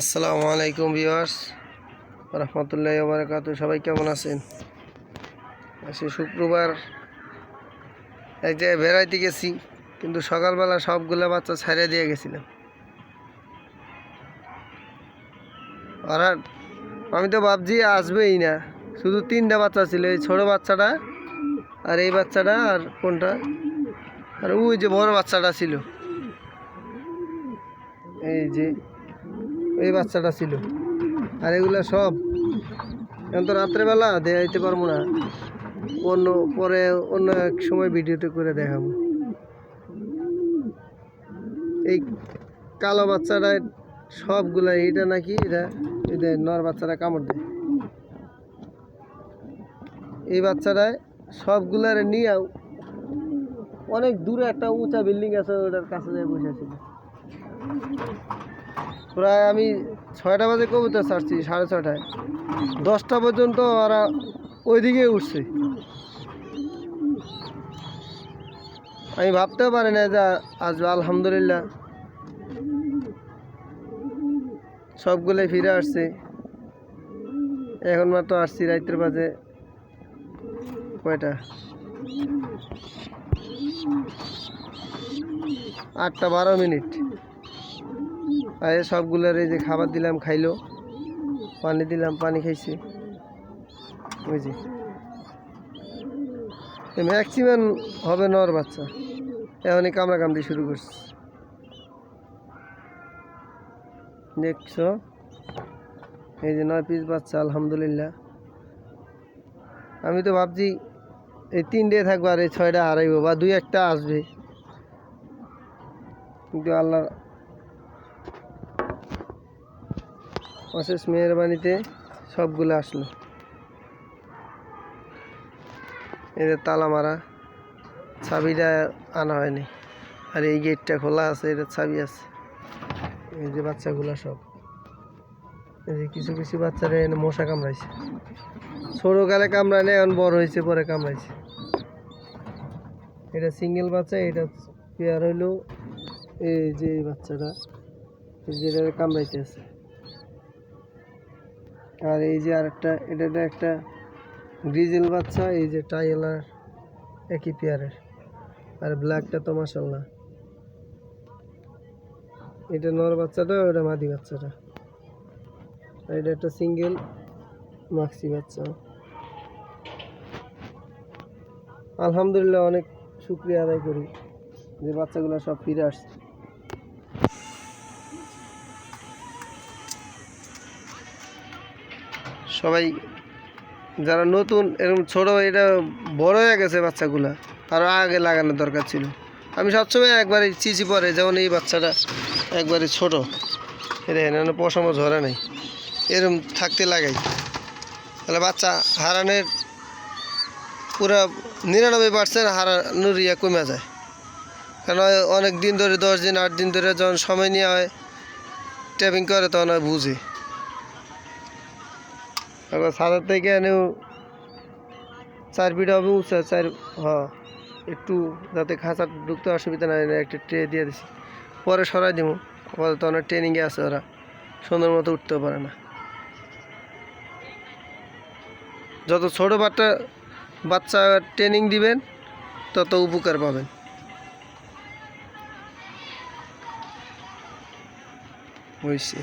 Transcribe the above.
আসসালামু আলাইকুম ভিউয়ার্স। রহমতুল্লাহ বারাকাতু সবাই কেমন আছেন? আজকে শুক্রবার। এক জায়গায় বেড়াইতে গেছি, কিন্তু সকালবেলা সবগুলো বাচ্চা ছাড়িয়ে দিয়ে গেছিলাম। ওরা আমি তো ভাবছি আসবেই না। শুধু তিনটা বাচ্চা ছিল, এই ছোটো বাচ্চাটা আর এই বাচ্চাটা আর কোনটা? আর ওই যে বড় বাচ্চাটা ছিল। এই যে এই বাচ্চাটা ছিল। আর এগুলো সব এখন তো রাত্রেবেলা দেখাইতে পারব না। অন্য পরে অন্য এক সময় ভিডিওতে করে দেখাবো। এই কালো বাচ্চাটা সবগুলা এটা নাকি? এটা এটা নর বাচ্চাটা কামড় দেয়। এই বাচ্চাটায় সবগুলার নিয়ে অনেক দূরে একটা উঁচা বিল্ডিং আছে, ওটার কাছে যায় বসে ছিল প্রায় আমি ছয়টা বাজে কবুতর ছাড়ছি, সাড়ে ছটায় দশটা পর্যন্ত ওরা ওইদিকে উঠছে। আমি ভাবতেও পারি না যে আসবে আলহামদুলিল্লাহ সবগুলোই ফিরে আসছে। এখন মাত্র আসছি রাত্রের বাজে কয়টা? আটটা বারো মিনিট। আর এই সবগুলোর এই যে খাবার দিলাম, খাইলো। পানি দিলাম, পানি খাইছে। বুঝি ম্যাক্সিমাম হবে নর বাচ্চা। এখনই কামড়া কামড়ি শুরু করছে। দেখছ? এই যে নয় পিস বাচ্চা, আলহামদুলিল্লাহ। আমি তো ভাবছি এই তিনটে থাকব আর এই ছয়টা হারাইবো বা দুই একটা আসবে। কিন্তু আল্লাহ অশেষ মেহরবানিতে সবগুলো আসলো। এদের তালা মারা, চাবিটা আনা হয়নি। আর এই গেটটা খোলা আছে এদের চাবি আছে। এই যে বাচ্চাগুলো সব। এই যে কিছু কিছু বাচ্চারা এনে মশা কামড়াইছে। ছোটোকালে কামড়ালে এখন বড় হয়েছে, পরে কামড়াইছে। এটা সিঙ্গেল বাচ্চা, এটা পেয়ার হইল এই যে বাচ্চাটা, এই যে এটা কামড়াইতে আছে আর এই যে আরেকটা, এটা তো একটা গ্রিজেল বাচ্চা, এই যে টাইলার একই পেয়ারের আর ব্ল্যাকটা তো মাসাল্লাহ এটা নর বাচ্চাটা, ওটা মাদি বাচ্চাটা। আর এটা একটা সিঙ্গেল মাক্সি বাচ্চা। আলহামদুলিল্লাহ অনেক শুক্রিয়া আদায় করি যে বাচ্চাগুলো সব ফিরে আসছে। সবাই যারা নতুন, এরকম ছোট, এটা বড় হয়ে গেছে বাচ্চাগুলা আরও আগে লাগানোর দরকার ছিল। আমি সবসময় একবারে চিচি পরে, যেমন এই বাচ্চাটা একবারে ছোট। এটা এখানে পশম ঝরে নাই। এরকম থাকতে লাগাই। তাহলে বাচ্চা হারানের পুরো নিরানব্বই পার্সেন্ট হারানোর ইয়ে কমে যায়। কারণ অনেক দিন ধরে, দশ দিন, আট দিন ধরে যখন সময় নেওয়া হয় ট্যাপিং করে, তখন বুঝে। একবার সাদার থেকে এনেও চার ফিট হবে, উঁচা চার হ একটু যাতে খাঁচা ঢুকতে অসুবিধা না হয় একটা ট্রে দিয়ে দিছি। পরে সরাই দিব আপাতত অনেক ট্রেনিংয়ে আছে ওরা, সুন্দর মতো উঠতেও পারে না। যত ছোটো বাচ্চা বাচ্চা ট্রেনিং দিবেন, তত উপকার পাবেন। হয়েছে